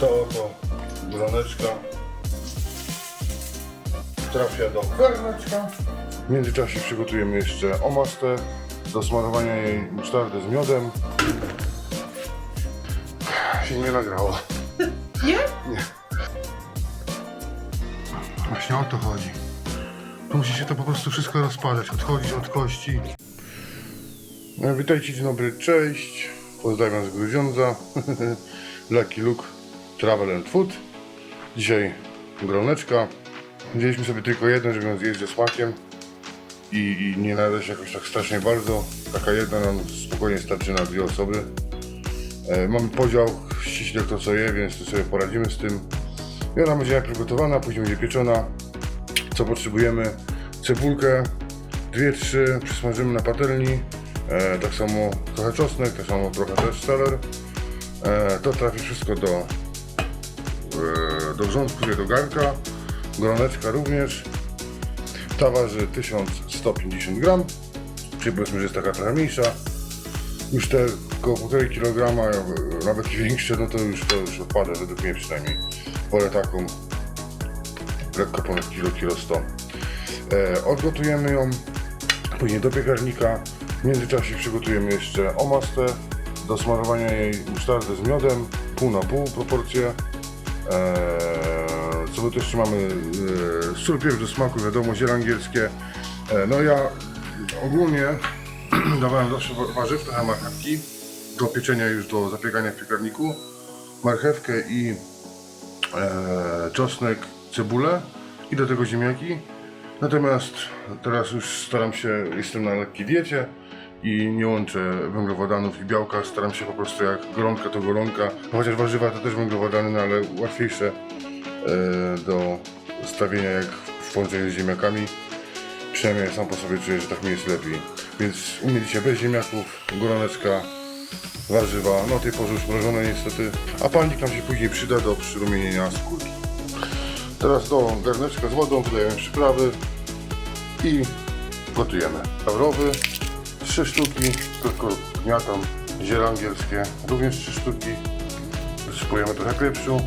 To oto groneczka trafia do garneczka. W międzyczasie przygotujemy jeszcze omastę do smarowania jej musztardy z miodem. Się nie nagrało. Nie? Nie. Właśnie o to chodzi. Tu musi się to po prostu wszystko rozpadać, odchodzić od kości. No, witajcie, dzień dobry, cześć. Pozdrawiam z Grudziądza. Lucky Luke Travel and Food. Dzisiaj groneczka. Wzięliśmy sobie tylko jeden, żeby ją zjeść ze smakiem. I, I nie należy jakoś tak strasznie bardzo. Taka jedna nam spokojnie starczy na dwie osoby. E, mamy podział ściśle kto co je, więc tu sobie poradzimy z tym. I ona będzie najpierw gotowana, później będzie pieczona. Co potrzebujemy? Cebulkę, dwie, trzy przysmażymy na patelni. E, tak samo trochę czosnek, tak samo trochę też seler. E, to trafi wszystko do, do wrzątku, do garnka. Groneczka również. Ta waży 1150 gram, czyli powiedzmy, że jest taka trochę mniejsza. Już te około 1,5 kg, nawet większe, no to już to już odpada, według mnie przynajmniej. Wolę taką lekko ponad kilo, kilo 100. E, odgotujemy ją, później do piekarnika. W międzyczasie przygotujemy jeszcze omastę do smarowania jej musztardy z miodem, pół na pół proporcje. E, co my tu jeszcze mamy? E, sól, do smaku, wiadomo, ziele angielskie. E, no ja ogólnie dawałem zawsze wa- warzyw, trochę marchewki do pieczenia już do zapiekania w piekarniku. Marchewkę i czosnek, cebulę i do tego ziemniaki. Natomiast teraz już staram się, jestem na lekkiej diecie i nie łączę węglowodanów i białka. Staram się po prostu jak golonka to golonka. No chociaż warzywa to też węglowodany, no ale łatwiejsze e, do stawienia jak w połączeniu z ziemniakami. Przynajmniej sam po sobie czuję, że tak mi jest lepiej. Więc u mnie dzisiaj bez ziemniaków, goloneczka, warzywa, no tej porze już mrożone niestety, a palnik nam się później przyda do przyrumienienia skórki. Teraz do garneczka z wodą dodajemy przyprawy i gotujemy. Lawrowy, trzy sztuki, tylko gniatam, ziele angielskie, również trzy sztuki. Wysypujemy trochę pieprzu.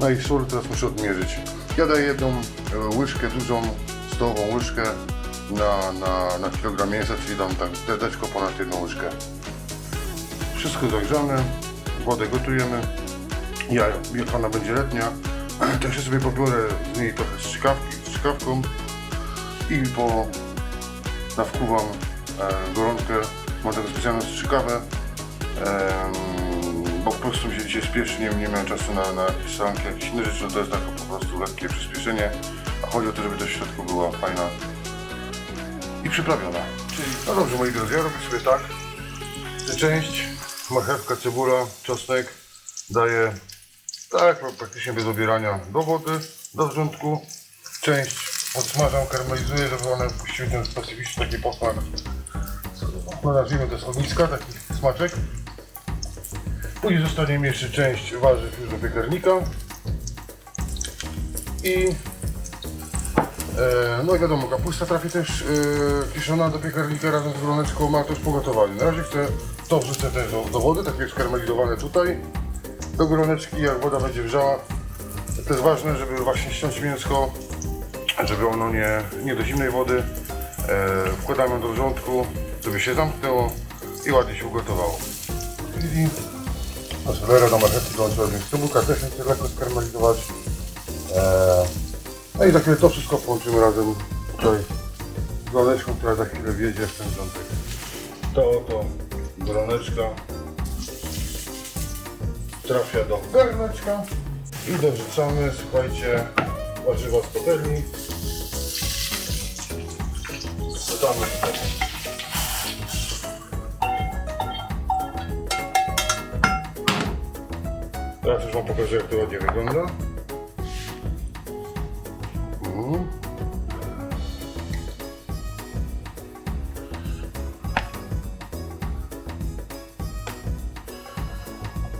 No i sól teraz muszę odmierzyć. Ja daję jedną e, łyżkę, dużą stołową łyżkę na, na, na kilogram mięsa, czyli dam tak dedeczko ponad jedną łyżkę. Wszystko zagrzane, wodę gotujemy. Ja, jak ona będzie letnia, to jeszcze sobie pobiorę z niej trochę strzykawki, strzykawką i po nawkuwam e, gorączkę, mam taką specjalną strzykawę, bo po prostu mi się dzisiaj spieszy, nie, nie miałem czasu na, na jakieś jakieś inne rzeczy, no to jest tak po prostu lekkie przyspieszenie, a chodzi o to, żeby to w środku była fajna i przyprawiona. Czyli, no dobrze moi drodzy, ja robię sobie tak, że część, marchewka, cebula, czosnek daję tak praktycznie bez obierania do wody, do wrzątku. Część podsmażam, karmelizuję, żeby one puściły ten specyficzny taki posmak. No nazwijmy to słownicka, taki smaczek. Później zostanie mi jeszcze część warzyw już do piekarnika. I E, no i wiadomo, kapusta trafi też e, kiszona do piekarnika razem z groneczką, ma też pogotowanie. Na razie chcę to wrzucę też do, do wody, tak jest skarmelizowane tutaj. Do groneczki, jak woda będzie wrzała. To jest ważne, żeby właśnie ściąć mięsko, żeby ono nie, nie do zimnej wody. E, wkładamy do wrzątku, żeby się zamknęło i ładnie się ugotowało. I do solera, do marchewki dołączyłem cebulka też chcę lekko skarmelizować. E, no i za chwilę to wszystko połączymy razem tutaj z groneczką, która za chwilę wjedzie w ten wrzątek. To oto groneczka trafia do garneczka i dorzucamy, słuchajcie, warzywa z patelni. Dodamy Teraz już Wam pokażę jak to ładnie wygląda. Mhm.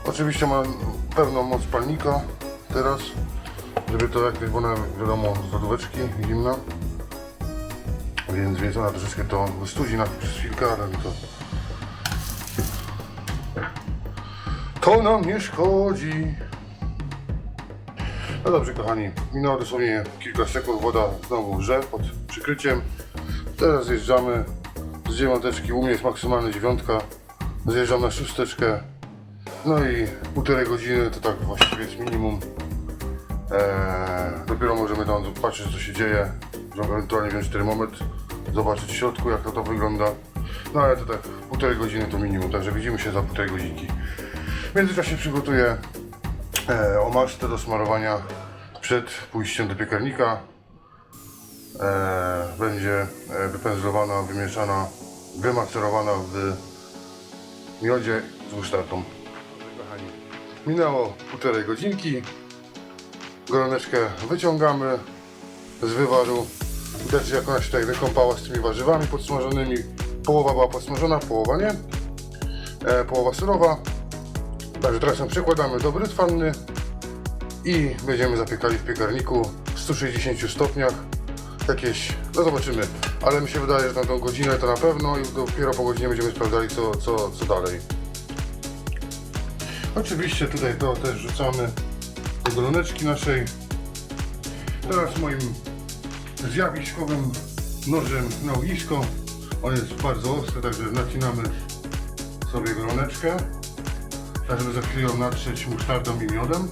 Oczywiście ma pewną moc palnika teraz, żeby to jak ona wiadomo z lodóweczki zimna. Więc, więc ona troszeczkę to wystudzi na przez chwilkę, ale to To nam nie szkodzi. No dobrze, kochani. Minęło dosłownie kilka sekund. Woda znowu grze pod przykryciem. Teraz zjeżdżamy z dziewiąteczki. U mnie jest maksymalna dziewiątka. Zjeżdżam na szósteczkę. No i półtorej godziny to tak właściwie jest minimum. Eee, dopiero możemy tam patrzeć co się dzieje, żeby ewentualnie wziąć termometr, zobaczyć w środku jak to, to wygląda. No ale to tak półtorej godziny to minimum, także widzimy się za półtorej godzinki. W międzyczasie przygotuję e, omastę do smarowania przed pójściem do piekarnika. E, będzie wypędzlowana, wymieszana, wymacerowana w miodzie z musztardą. Minęło półtorej godzinki. Goroneczkę wyciągamy z wywaru. Widać jak ona się tutaj wykąpała z tymi warzywami podsmażonymi. Połowa była podsmażona, połowa nie. E, połowa surowa. Także teraz ją przekładamy do brytwanny i będziemy zapiekali w piekarniku w 160 stopniach. Jakieś, no zobaczymy, ale mi się wydaje, że na tą godzinę to na pewno i dopiero po godzinie będziemy sprawdzali co, co, co dalej. Oczywiście tutaj to też rzucamy do goloneczki naszej. Teraz moim zjawiskowym nożem na ognisko. On jest bardzo ostry, także nacinamy sobie goloneczkę. Tak żeby za chwilę natrzeć musztardą i miodem.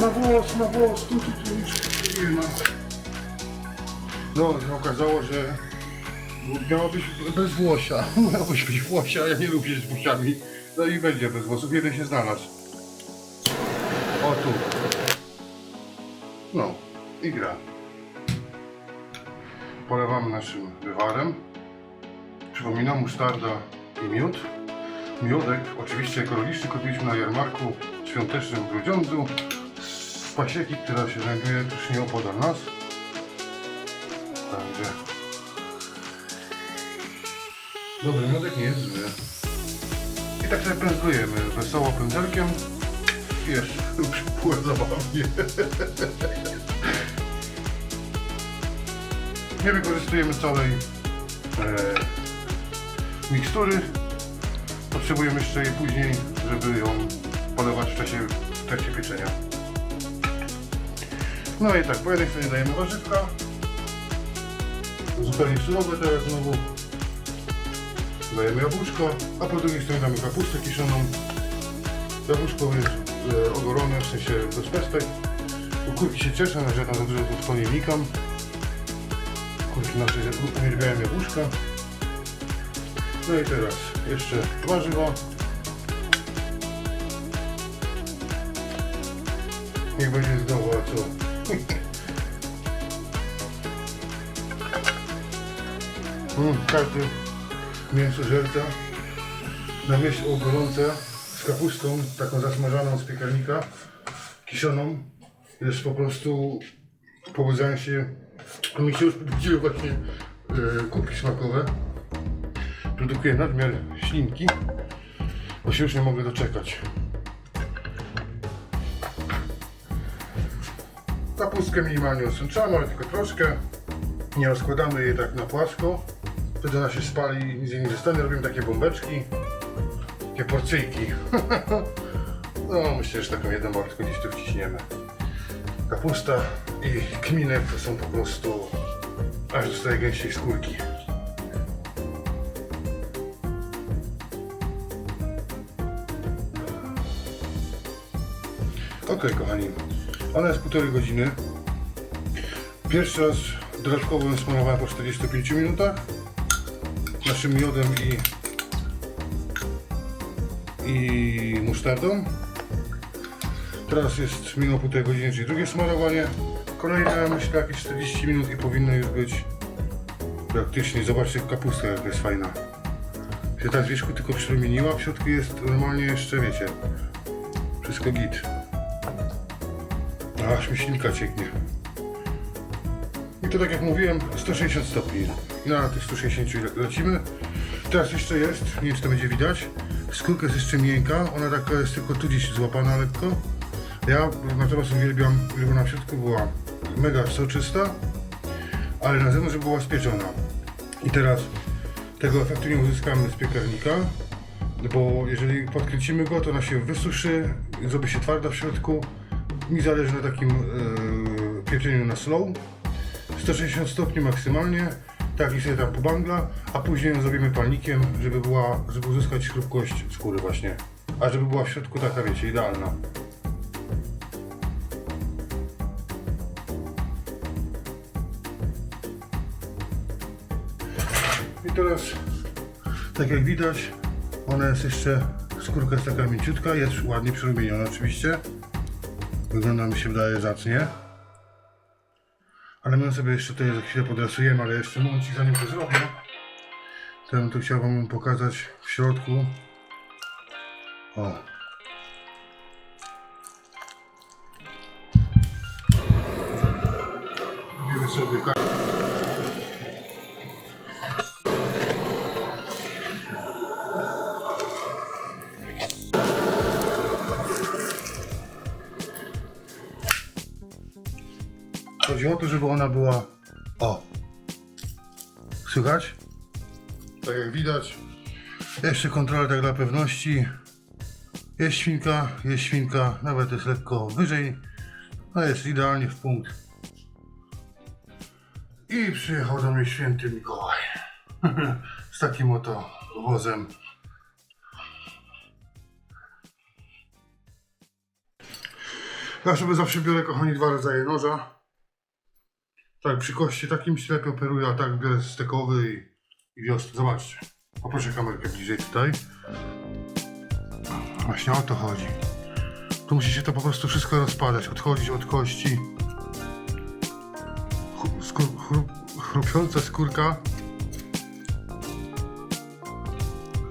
Na włos, na włos, tu, tu, tu. No, się okazało, że miało być bez włosia. Miało być włosia, ja nie lubię z włosiami. No i będzie bez włosów, jeden się znalazł. O tu. No, i gra. Polewamy naszym wywarem. Przypominam, musztarda i miód. Miodek, oczywiście ekologiczny, kupiliśmy na jarmarku świątecznym w Grudziądzu pasieki, która się znajduje tuż nieopodal nas. Także dobry miodek nie jest zły. I tak sobie pędzlujemy wesoło pędzelkiem. Jeszcze było zabawnie. Nie wykorzystujemy całej e, mikstury. Potrzebujemy jeszcze jej później, żeby ją polewać w czasie, w pieczenia. No i tak, po jednej stronie dajemy warzywka. Zupełnie surowe teraz znowu. Dajemy jabłuszko, a po drugiej stronie damy kapustę kiszoną. Jabłuszko jest e, ogorone, w sensie bez pestek. Kurki się cieszę, że tam za dużo to nie wnikam. Kurki nasze uwielbiają jabłuszka. No i teraz jeszcze warzywa. Niech będzie znowu, a co? Mm, każdy mięsożerca na myśl o gorące z kapustą, taką zasmażaną z piekarnika, kiszoną, jest po prostu pobudzając się, mi się już budziły właśnie e, kubki smakowe. Produkuję nadmiar ślinki, bo się już nie mogę doczekać. Kapustkę minimalnie osączamy, ale tylko troszkę. Nie rozkładamy jej tak na płasko. Wtedy ona się spali i nic jej nie zostanie. Robimy takie bombeczki. Takie porcyjki. no myślę, że taką jedną bartkę gdzieś tu wciśniemy. Kapusta i kminek to są po prostu aż dostaje gęściej skórki. Ok, kochani, ona jest półtorej godziny. Pierwszy raz dodatkowo ją po 45 minutach naszym miodem i i musztardą. Teraz jest minął półtorej godziny, czyli drugie smarowanie. Kolejne myślę jakieś 40 minut i powinno już być praktycznie. Zobaczcie kapustka jaka jest fajna. Się ta z wierzchu tylko przyrumieniła, w środku jest normalnie jeszcze, wiecie, wszystko git. Aż mi cieknie. I to tak jak mówiłem, 160 stopni. Na tych 160 le- lecimy. Teraz jeszcze jest, nie wiem czy to będzie widać. Skórka jest jeszcze miękka, ona taka jest tylko tu gdzieś złapana lekko. Ja natomiast uwielbiam, żeby na środku była mega soczysta, ale na zewnątrz była spieczona. I teraz tego efektu nie uzyskamy z piekarnika, bo jeżeli podkręcimy go, to ona się wysuszy, zrobi się twarda w środku. Mi zależy na takim yy, pieczeniu na slow. 160 stopni maksymalnie, tak i sobie tam pobangla, a później ją zrobimy palnikiem, żeby była, żeby uzyskać chrupkość skóry właśnie. A żeby była w środku taka, wiecie, idealna. I teraz, tak jak widać, ona jest jeszcze, skórka jest taka mięciutka, jest ładnie przyrumieniona oczywiście. Wygląda mi się wydaje zacnie. Ale my sobie jeszcze tutaj za chwilę podrasujemy, ale jeszcze momencik zanim to zrobię, to ja tu chciał wam pokazać w środku. O. Robimy sobie ka- Chodzi o to, żeby ona była. O! Słychać? Tak jak widać. Jeszcze kontrola tak dla pewności. Jest świnka, jest świnka, nawet jest lekko wyżej, ale jest idealnie w punkt. I przyjechał do mnie święty Mikołaj. Z takim oto wozem. Ja sobie zawsze biorę, kochani, dwa rodzaje noża. Tak, przy kości takim lepiej operuje, a tak biorę stekowy i, i wiosny. Zobaczcie. Poproszę kamerkę bliżej tutaj. Właśnie o to chodzi. Tu musi się to po prostu wszystko rozpadać, odchodzić od kości. Skór, chrup, chrupiąca skórka.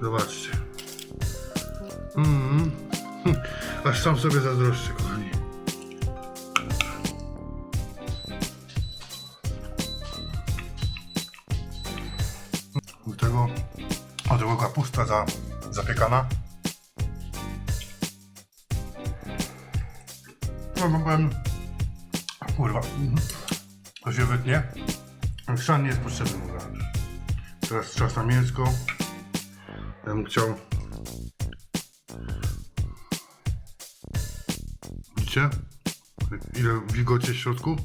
Zobaczcie. Mm. Aż sam sobie zazdroszczę, za, zapiekana. No, powiem, kurwa, to się wytnie. Chrzan nie jest potrzebny. Teraz czas na mięsko. Ja bym chciał... Widzicie? Ile wilgoci w środku?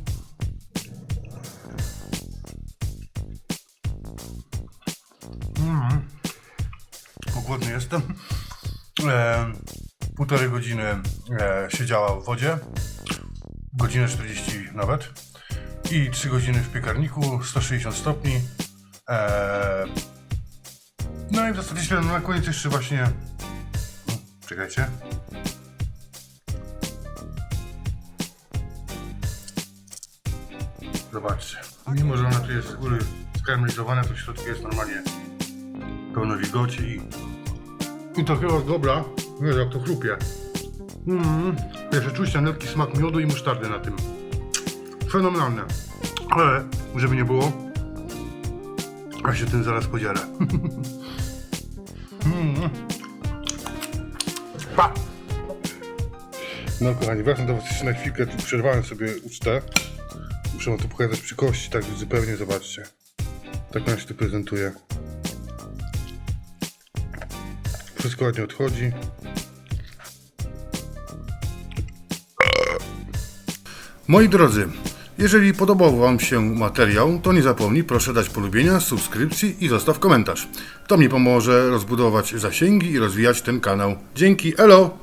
Głodny jestem. E, półtorej godziny e, siedziała w wodzie. Godzinę 40 nawet. I 3 godziny w piekarniku, 160 stopni. E, no i w zasadzie na koniec jeszcze właśnie... Czekajcie. Zobaczcie. Mimo, że ona tu jest z góry skarmelizowana, to w środku jest normalnie pełno wilgoci i... I chyba dobra. Nie jak to chrupie. Mm. Jeszcze czuć ten lekki smak miodu i musztardy na tym. Fenomenalne. Ale, żeby nie było, ja się tym zaraz podzielę. mm. Pa! No kochani, wracam do was jeszcze na chwilkę, tu przerwałem sobie ucztę. Muszę wam to pokazać przy kości, tak zupełnie, zobaczcie. Tak nam się to prezentuje. Wszystko ładnie odchodzi. Moi drodzy, jeżeli podobał Wam się materiał, to nie zapomnij proszę dać polubienia, subskrypcji i zostaw komentarz. To mi pomoże rozbudować zasięgi i rozwijać ten kanał. Dzięki, elo!